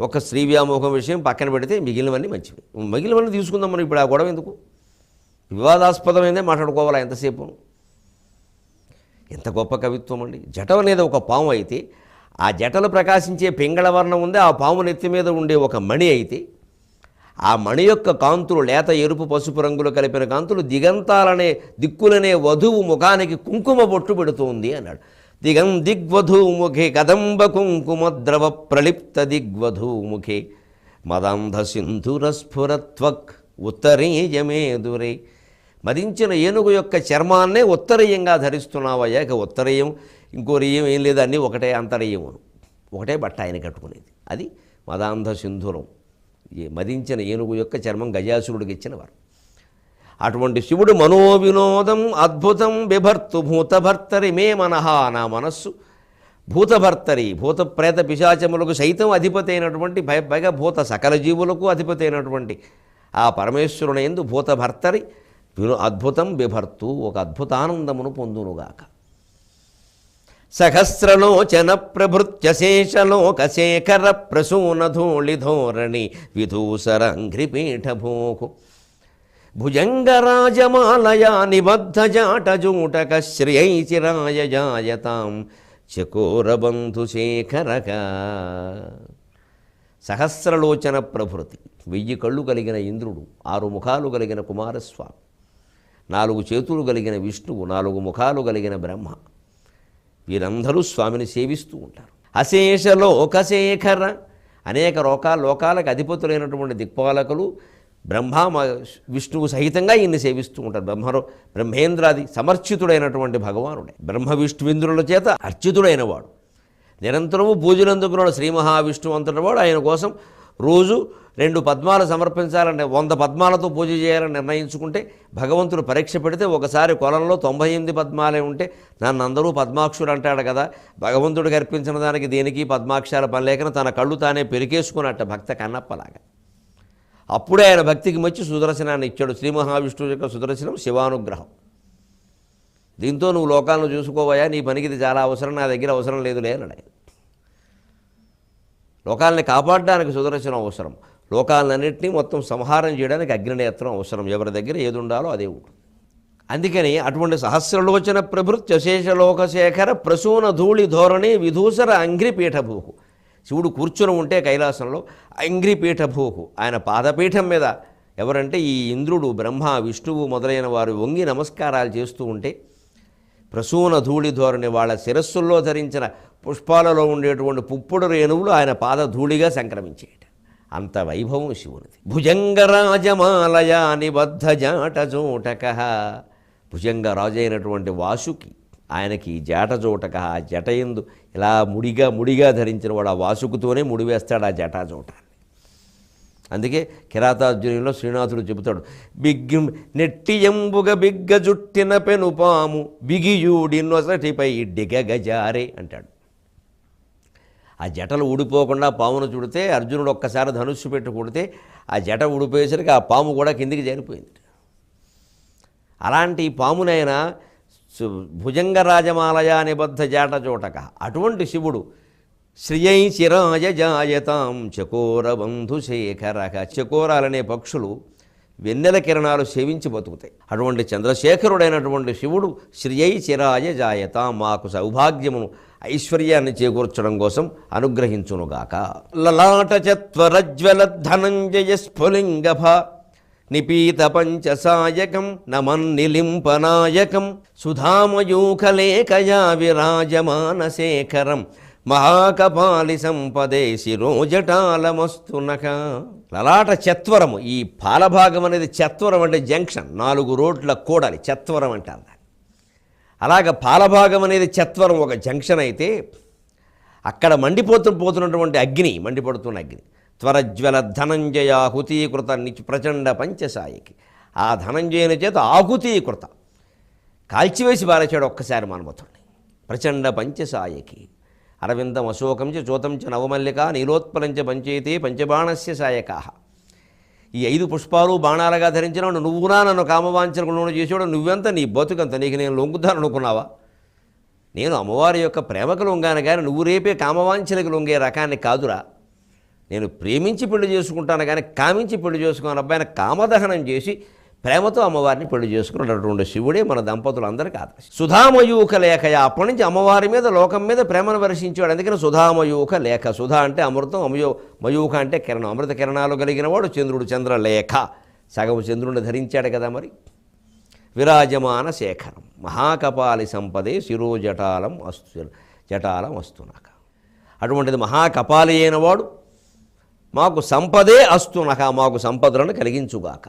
ఒక స్త్రీ వ్యామోహం విషయం పక్కన పెడితే మిగిలినవన్నీ మంచివి. మిగిలినవన్నీ తీసుకుందాం మనం ఇప్పుడు ఆ గొడవ ఎందుకు? వివాదాస్పదమైందే మాట్లాడుకోవాలా ఎంతసేపు? ఎంత గొప్ప కవిత్వం అండి. జట అనేది ఒక పాము అయితే ఆ జటలు ప్రకాశించే పింగళ వర్ణం ఉంది ఆ పాము నెత్తి మీద ఉండే ఒక మణి అయితే ఆ మణి యొక్క కాంతులు లేత ఎరుపు పసుపు రంగులు కలిపిన కాంతులు దిగంతాలనే దిక్కులనే వధువు ముఖానికి కుంకుమ బొట్టు పెడుతోంది అన్నాడు. దిగం దిగ్వధూముఖే కదంబ కుంకుమ ద్రవ ప్రలిప్త దిగ్వధూముఖే మదాంధ సింధురస్ఫురత్వక్ ఉత్తరీయమేదురే మదించిన ఏనుగు యొక్క చర్మాన్నే ఉత్తరీయంగా ధరిస్తున్నావయ్యా ఇక ఉత్తరీయం. ఇంకో రీయం ఏం లేదు అన్నీ ఒకటే అంతరీయం ఒకటే బట్ట ఆయన కట్టుకునేది. అది మదాంధ సింధురం. మదించిన ఏనుగు యొక్క చర్మం గజాసురుడికి ఇచ్చినవారు. అటువంటి శివుడు మనోవినోదం అద్భుతం బిభర్తు భూతభర్తరి మే మనహ నా మనస్సు. భూతభర్తరి భూత ప్రేత పిశాచములకు సైతం అధిపతి అయినటువంటి పై- పైగా భూత సకల జీవులకు అధిపతి అయినటువంటి ఆ పరమేశ్వరుని ఎందు భూతభర్తరి. విను అద్భుతం బిభర్తు ఒక అద్భుతానందమును పొందునుగాక. సహస్రలోచన ప్రభృత్యశేషలోకశేఖర ప్రసూనధూళిధోరణి ప్రసూన విధూసరంఘ్రిపీఠభూకు భుజంగరాజమాలయా నిబద్ధజాటజూటక శ్రియైచిరాయ జాయతాం చకోరబంధుశేఖరక సహస్రలోచన ప్రభృతి. వెయ్యి కళ్ళు కలిగిన ఇంద్రుడు ఆరు ముఖాలు కలిగిన కుమారస్వామి నాలుగు చేతులు కలిగిన విష్ణువు నాలుగు ముఖాలు కలిగిన బ్రహ్మ. వీరందరూ స్వామిని సేవిస్తూ ఉంటారు. అశేష లోకశేఖర అనేక లోకా లోకాలకు అధిపతులైనటువంటి దిక్పాలకులు బ్రహ్మ విష్ణువు సహితంగా ఈయన్ని సేవిస్తూ ఉంటారు బ్రహ్మరో బ్రహ్మేంద్రాది సమర్చితుడైనటువంటి భగవానుడే. బ్రహ్మ విష్ణువింద్రుల చేత అర్చితుడైన వాడు నిరంతరము పూజలందుకున్నాడు శ్రీ మహావిష్ణువు అంతటి వాడు. ఆయన కోసం రోజు రెండు పద్మాలు సమర్పించాలని వంద పద్మాలతో పూజ చేయాలని నిర్ణయించుకుంటే భగవంతుడు పరీక్ష పెడితే ఒకసారి కొలంలో తొంభై ఎనిమిది పద్మాలే ఉంటే నన్ను అందరూ పద్మాక్షుడు అంటాడు కదా. భగవంతుడికి అర్పించిన దానికి దేనికి పద్మాక్షాల పని లేకన తన కళ్ళు తానే పెరికేసుకున్నట్ట భక్త కన్నప్పలాగా. అప్పుడే ఆయన భక్తికి మెచ్చి సుదర్శనాన్ని ఇచ్చాడు. శ్రీ మహావిష్ణువు యొక్క సుదర్శనం శివానుగ్రహం. దీంతో నువ్వు లోకాలను చూసుకోవయా నీ పనికి ఇది చాలా అవసరం నా దగ్గర అవసరం లేదులే అన్నాడు ఆయన. లోకాలని కాపాడడానికి సుదర్శనం అవసరం. లోకాలన్నింటినీ మొత్తం సంహారం చేయడానికి అగ్నినేత్రం అవసరం. ఎవరి దగ్గర ఏది ఉండాలో అదే ఉంటుంది అందుకని అటువంటి సహస్రలోచన ప్రభృత్య శేషలోకశేఖర ప్రసూన ధూళి ధోరణి విధూసర అంగ్రిపీఠభూకు శివుడు కూర్చుని ఉంటే కైలాసంలో అంగ్రిపీఠభూకు ఆయన పాదపీఠం మీద ఎవరంటే ఈ ఇంద్రుడు బ్రహ్మ విష్ణువు మొదలైన వారు వంగి నమస్కారాలు చేస్తూ ఉంటే ప్రసూన ధూళి ధోరణి వాళ్ళ శిరస్సుల్లో ధరించిన పుష్పాలలో ఉండేటువంటి పుప్పుడు రేణువులు ఆయన పాద ధూళిగా సంక్రమించేట. అంత వైభవం శివునిది. భుజంగరాజమాలయా నిబద్ధ జాటజోటక. భుజంగ రాజైనటువంటి వాసుకి ఆయనకి జాటజోటక ఆ జట ఎందు ఇలా ముడిగా ముడిగా ధరించిన వాడు ఆ వాసుకుతోనే ముడివేస్తాడు ఆ జటాజోటాన్ని అందుకే కిరాతార్జునంలో శ్రీనాథుడు చెబుతాడు బిగ్గి నెట్టియంబుగ బిగ్గ జుట్టిన పెనుపాము బిగియూడి నొసటిపై డిగగజారే అంటాడు. ఆ జటలు ఊడిపోకుండా పామును చుడితే అర్జునుడు ఒక్కసారి ధనుస్సు పెట్టి కొడితే ఆ జట ఊడిపోయేసరికి ఆ పాము కూడా కిందికి జారిపోయింది. అలాంటి పామునైనా భుజంగరాజమాలయ నిబద్ధ జాట చోటక అటువంటి శివుడు శ్రియై చిరాయ జాయతాం చకోర బంధుశేఖరక చకోరాలనే పక్షులు వెన్నెల కిరణాలు సేవించి బతుకుతాయి. అటువంటి చంద్రశేఖరుడైనటువంటి శివుడు శ్రియై చిరాయ జాయతాం మాకు సౌభాగ్యమును ఐశ్వర్యాన్ని చేకూర్చడం కోసం అనుగ్రహించునుగాక. లలాట చత్వరజ్వల ధనంజయ స్ఫులింగభ నిపీత పంచసాయకం నమన్నిలింపనాయకం సుధామయూఖలేఖయా విరాజమానశేఖరం మహాకపాలి సంపదే శిరోజటాలమస్తునక లలాట చత్వరము. ఈ పాలభాగం అనేది చత్వరం అంటే జంక్షన్. నాలుగు రోడ్ల కూడలి చత్వరం అంటారు దాన్ని. అలాగ పాలభాగం అనేది చత్వరం ఒక జంక్షన్ అయితే అక్కడ మండిపోతు పోతున్నటువంటి అగ్ని మండిపడుతున్న అగ్ని. త్వరజ్వల ధనంజయ ఆహుతీకృత నిచ్ ప్రచండ పంచసాయికి. ఆ ధనంజయుని చేత ఆహుతీకృత. కాల్చివేసి పారేశాడు ఒక్కసారి మన్మథుడిని ప్రచండ పంచసాయికి. అరవిందం అశోకంచ చూతంచ చ నవమల్లిక నీలోత్పలంచ పంచేతి పంచబాణస్య సాయకాహ ఈ ఐదు పుష్పాలు బాణాలుగా ధరించినాడు నువ్వునా నన్ను కామవాంఛనకు లోను చేసాడు నువ్వెంత నీ బతుకంత? నీకు నేను లొంగుతాననుకున్నావా నేను అమ్మవారి యొక్క ప్రేమకు లొంగాను కానీ నువ్వు రేపే కామవాంఛలకు లొంగే రకాన్ని కాదురా. నేను ప్రేమించి పెళ్ళి చేసుకుంటాను కానీ కామించి పెళ్ళి చేసుకున్న అబ్బాయిని కామదహనం చేసి ప్రేమతో అమ్మవారిని పెళ్ళి చేసుకున్నటువంటి శివుడే మన దంపతులందరికీ ఆదర్శం. సుధామయూఖ లేఖయ అప్పటి నుంచి అమ్మవారి మీద లోకం మీద ప్రేమను వర్షించాడు అందుకని సుధామయూఖ లేఖ. సుధా అంటే అమృతం అమయో మయూక అంటే కిరణం. అమృత కిరణాలు కలిగిన వాడు చంద్రుడు చంద్రలేఖ. సగం చంద్రుడిని ధరించాడు కదా మరి. విరాజమాన శేఖరం. మహాకపాలి సంపదే శిరోజటాలం అస్తు జటాలం వస్తునక అటువంటిది మహాకపాలి అయిన వాడు మాకు సంపదే అస్తునక మాకు సంపదలను కలిగించుగాక.